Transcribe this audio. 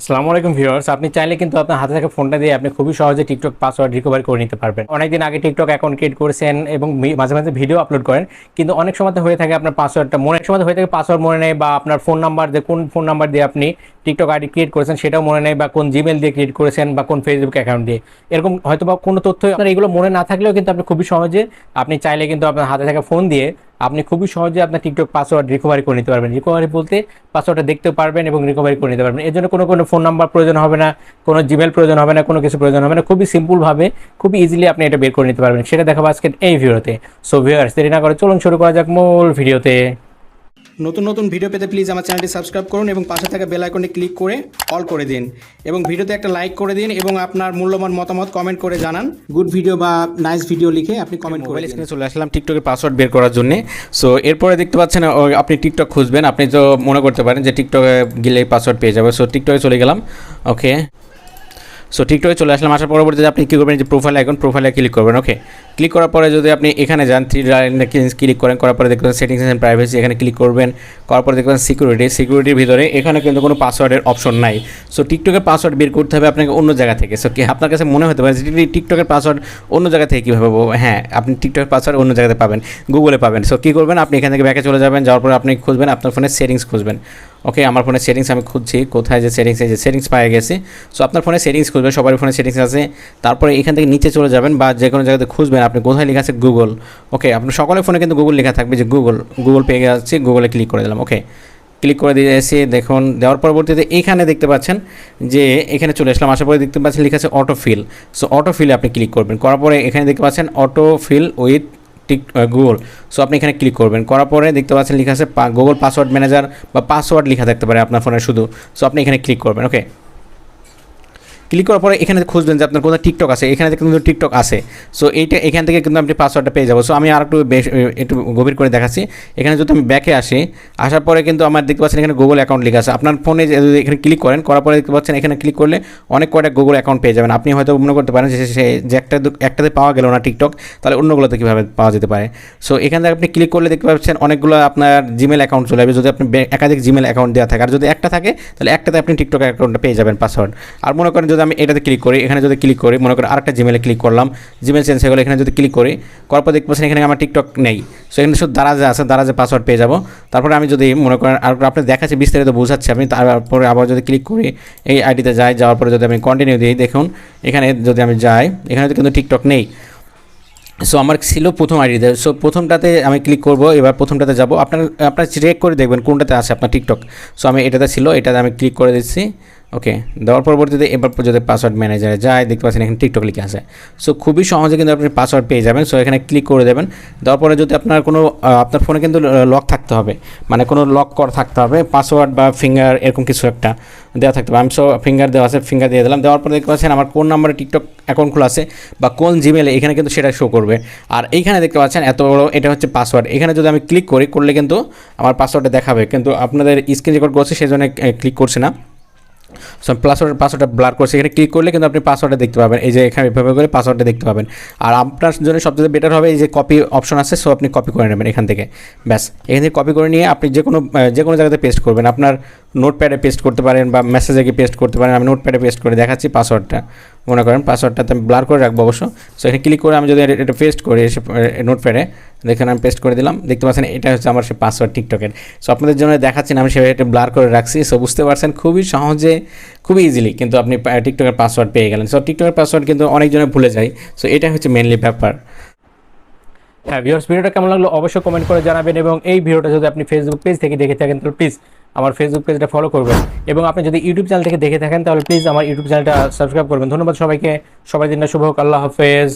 আসসালামু আলাইকুম ভিউয়ার্স, আপনি চাইলে কিন্তু আপনার হাতে থাকা ফোনটা দিয়ে আপনি খুবই সহজে টিকটক পাসওয়ার্ড রিকভারি করে নিতে পারবেন। অনেকদিন আগে টিকটক অ্যাকাউন্ট ক্রিয়েট করেছেন এবং মাঝে মাঝে ভিডিও আপলোড করেন, কিন্তু অনেক সময় হয়ে থাকে আপনার পাসওয়ার্ডটা মনে সময় হয়ে থাকে পাসওয়ার্ড মনে নেই বা আপনার ফোন নাম্বার যে, কোন ফোন নাম্বার দিয়ে আপনি টিকটক আইডি ক্রিয়েট করেছেন সেটাও মনে নেই বা কোন জিমেল দিয়ে ক্রিয়েট করেছেন বা কোন ফেসবুক অ্যাকাউন্ট দিয়ে। এরকম হয়তো বা কোনো তথ্য আপনার এগুলো মনে না থাকলেও কিন্তু আপনি খুবই সহজে আপনি চাইলে কিন্তু আপনার হাতে থাকা ফোন দিয়ে আপনি খুবই সহজে আপনার টিকটক পাসওয়ার্ড রিকভারি করে নিতে পারবেন। রিকভারি বলতে পাসওয়ার্ডটা দেখতে পারবেন এবং রিকভারি করে নিতে পারবেন। এর জন্য কোনো কোনো ফোন নাম্বার প্রয়োজন হবে না, কোনো জিমেল প্রয়োজন হবে না, কোনো কিছু প্রয়োজন হবে না। খুবই সিম্পলভাবে খুবই ইজিলি আপনি এটা বের করে নিতে পারবেন। সেটা দেখাবো আজকে এই ভিডিওতে। সো ভিউয়ার্স দেরি না করে চলুন শুরু করা যাক মূল ভিডিওতে। নতুন নতুন ভিডিও পেতে প্লিজ আমার চ্যানেলটি সাবস্ক্রাইব করুন এবং পাশে থাকা বেল আইকনে ক্লিক করে অল করে দিন। এবং ভিডিওতে একটা লাইক করে দিন এবং আপনার মূল্যবান মতামত কমেন্ট করে জানান। গুড ভিডিও বা নাইস ভিডিও লিখে আপনি কমেন্ট করে স্ক্রিনে চলে আসলাম টিকটকের পাসওয়ার্ড বের করার জন্য। সো এরপরে দেখতে পাচ্ছেন আপনি টিকটক খুঁজবেন। আপনি তো মনে করতে পারেন যে টিকটকে গেলে পাসওয়ার্ড পেয়ে যাবে। সো টিকটকে চলে গেলাম। ওকে সো টিকটকে চলে আসলাম। আসার পরবর্তীতে আপনি কী করবেন? যে প্রোফাইল আইকন প্রোফাইলে ক্লিক করবেন ওকে ক্লিক করার পরে যদি আপনি এখানে যান থ্রি লাইনে ক্লিক করেন, করার পরে দেখবেন সেটিংস অ্যান্ড প্রাইভেসি এখানে ক্লিক করবেন। করার পরে দেখবেন সিকিউরিটি সিকিউরিটির ভিতরে এখানে কিন্তু কোনো পাসওয়ার্ডের অপশন নাই। সো টিকটকের পাসওয়ার্ড বের করতে হবে আপনাকে অন্য জায়গা থেকে। সো কি আপনার কাছে মনে হতে পারে যে টিকটকের পাসওয়ার্ড অন্য জায়গা থেকে কীভাবে হ্যাঁ আপনি টিকটকের পাসওয়ার্ড অন্য জায়গাতে পাবেন। গুগলে পাবেন। সো কী করবেন? আপনি এখান থেকে ব্যাকে চলে যাবেন। যাওয়ার পরে আপনি খুঁজবেন, আপনার ফোনের সেটিংস খুঁজবেন। ওকে আমার ফোনের সেটিংস আমি খুঁজছি, কোথায় যে সেটিংস যে সেটিংস পাওয়া গেছে। সো আপনার ফোনে সেটিংস খুঁজবেন সবার ফোনে সেটিংস আছে। তারপরে এখান থেকে নিচে চলে যাবেন বা যে কোনো জায়গাতে খুঁজবেন, আপনি কোথায় লেখা আছে গুগল ওকে আপনার সকলের ফোনে কিন্তু গুগল লেখা থাকবে যে গুগল গুগল পেয়ে যাচ্ছে গুগলে ক্লিক করে দিলাম ওকে ক্লিক করে দিয়ে এসে দেখুন, দেওয়ার পরবর্তীতে এখানে দেখতে পাচ্ছেন যে এখানে চলে আসলাম আসার পরে দেখতে পাচ্ছেন লেখা আছে অটো ফিল সো অটো ফিলে আপনি ক্লিক করবেন, করার পরে এখানে দেখতে পাচ্ছেন auto fill with tick Google so আপনি এখানে ক্লিক করবেন। করার পরে দেখতে পাচ্ছেন লেখা আছে গুগল পাসওয়ার্ড ম্যানেজার বা পাসওয়ার্ড লেখা থাকতে পারে আপনার ফোনে শুধু। সো আপনি এখানে ক্লিক করবেন ওকে ক্লিক করার পরে এখানে খুঁজবেন যে আপনার কোথাও টিকটক আছে, এখানে কিন্তু টিকটক আছে। সো এইটা এখান থেকে কিন্তু আপনি পাসওয়ার্ডটা পেয়ে যাব সো আমি আর একটু একটু গভীর করে দেখাচ্ছি। এখানে যদি আমি ব্যাকে আসি, আসার পরে কিন্তু আমার দেখতে পাচ্ছেন এখানে গুগল অ্যাকাউন্ট লেখা আছে। আপনার ফোনে যদি এখানে ক্লিক করেন, করার পরে দেখতে পাচ্ছেন এখানে ক্লিক করলে অনেক কয়টা গুগল অ্যাকাউন্ট পেয়ে যাবেন। আপনি হয়তো মনে করতে পারেন যে সে- যে একটা একটাতে পাওয়া গেল না টিকটক, তাহলে অন্যগুলোতে কীভাবে পাওয়া যেতে পারে? সো এখান থেকে আপনি ক্লিক করলে দেখতে পাচ্ছেন অনেকগুলো আপনার জিমেল অ্যাকাউন্ট চলে যাবে যদি আপনি একাধিক জিমেল অ্যাকাউন্ট দেওয়া থাকে, আর যদি একটা থাকে, তাহলে একটাতে আপনি টিকটক অ্যাকাউন্টটা পেয়ে যাবেন পাসওয়ার্ড আর মনে করেন যদি আমি এটাতে ক্লিক করি, এখানে যদি ক্লিক করি, মনে করেন আরেকটা জিমেলে ক্লিক করলাম জিমেল চেঞ্জ হয়ে গেলে, এখানে যদি ক্লিক করি, করার পর দেখতে এখানে আমার টিকটক নেই। সো এখানে শুধু দারাজে আছে, দারাজে পাসওয়ার্ড পেয়ে যাব। তারপরে আমি যদি মনে করেন আর আপনি দেখাচ্ছি, বিস্তারিত বোঝাচ্ছি, আমি তারপরে আবার যদি ক্লিক করি, এই আইডিতে যাই, যাওয়ার পরে যদি আমি কন্টিনিউ দিই, দেখুন, এখানে যদি আমি যাই, এখানে তো কিন্তু টিকটক নেই। সো আমার ছিল প্রথম আইডিতে সো প্রথমটাতে আমি ক্লিক করব, এবার প্রথমটাতে যাব। আপনার আপনার চেক করে দেখবেন কোনটাতে আছে আপনার টিকটক সো আমি এটাতে ছিল, এটাতে আমি ক্লিক করে দিচ্ছি। ওকে দেওয়ার পরবর্তীতে এবার যদি পাসওয়ার্ড ম্যানেজারে যায়, দেখতে পাচ্ছেন এখানে টিকটক লিখে আছে। সো খুবই সহজে কিন্তু আপনি পাসওয়ার্ড পেয়ে যাবেন। সো এখানে ক্লিক করে দেবেন। দেওয়ার পরে যদি আপনার কোনো আপনার ফোনে কিন্তু লক থাকতে হবে। মানে কোনো লক করা থাকতে হবে। পাসওয়ার্ড বা ফিঙ্গার এরকম কিছু একটা দেওয়া থাকতে হবে। আমি সো ফিঙ্গার দেওয়া আছে ফিঙ্গার দিয়ে দিলাম। দেওয়ার পরে দেখতে পাচ্ছেন আমার কোন নাম্বারে টিকটক অ্যাকাউন্ট খোলা আছে বা কোন জিমেলে এখানে কিন্তু সেটা শো করবে। আর এইখানে দেখতে পাচ্ছেন এত বড়, এটা হচ্ছে পাসওয়ার্ড এখানে যদি আমি ক্লিক করি, করলে কিন্তু আমার পাসওয়ার্ডটা দেখাবে। কিন্তু আপনাদের স্ক্রিন রেকর্ড করছে সেই জন্য ক্লিক করছে না। সো পাসওয়ার্ড পাসওয়ার্ডটা ব্লার করছে। এখানে ক্লিক করলে কিন্তু আপনি পাসওয়ার্ডটা দেখতে পাবেন। এই যে এখানে এভাবে করে পাসওয়ার্ডটা দেখতে পাবেন। আর আপনার জন্য সবচেয়ে বেটার হবে এই যে কপি অপশন আছে সো আপনি কপি করে নেবেন এখান থেকে। ব্যাস, এখান থেকে কপি করে নিয়ে আপনি যে কোনো যে কোনো জায়গাতে পেস্ট করবেন। আপনার নোটপ্যাডে পেস্ট করতে পারেন বা মেসেজে গিয়ে পেস্ট করতে পারেন। আমি নোটপ্যাডে পেস্ট করে দেখাচ্ছি পাসওয়ার্ডটা মনে করেন পাসওয়ার্ডটাতে আমি ব্লার করে রাখব অবশ্য। সো এখানে ক্লিক করে আমি যদি এটা- এটা পেস্ট করি, এসে নোটপ্যাডে দেখেন আমি পেস্ট করে দিলাম। দেখতে পাচ্ছেন, এটা হচ্ছে আমার সে পাসওয়ার্ড টিকটকের। সো আপনাদের জন্য দেখাচ্ছেন আমি সেভাবে এটা ব্লার করে রাখছি। সো বুঝতে পারছেন, খুবই সহজে, খুবই ইজিলি কিন্তু আপনি টিকটকের পাসওয়ার্ড পেয়ে গেলেন। সো টিকটকের পাসওয়ার্ড কিন্তু অনেকজনে ভুলে যায়। সো এটা হচ্ছে মেনলি ব্যাপার। হ্যাঁ ভিউয়ার্স ভিডিওটা কেমন লাগল অবশ্যই কমেন্ট করে জানাবেন এবং এই ভিডিওটা যদি আপনি ফেসবুক পেজ থেকে দেখে থাকেন, তাহলে প্লিজ আমার ফেসবুক পেজটা ফলো করবেন। এবং আপনি যদি ইউটিউব চ্যানেল থেকে দেখে থাকেন, তাহলে প্লিজ আমার ইউটিউব চ্যানেলটা সাবস্ক্রাইব করবেন। ধন্যবাদ সবাইকে। সবাই দিনটা শুভ হোক। আল্লাহ হাফেজ।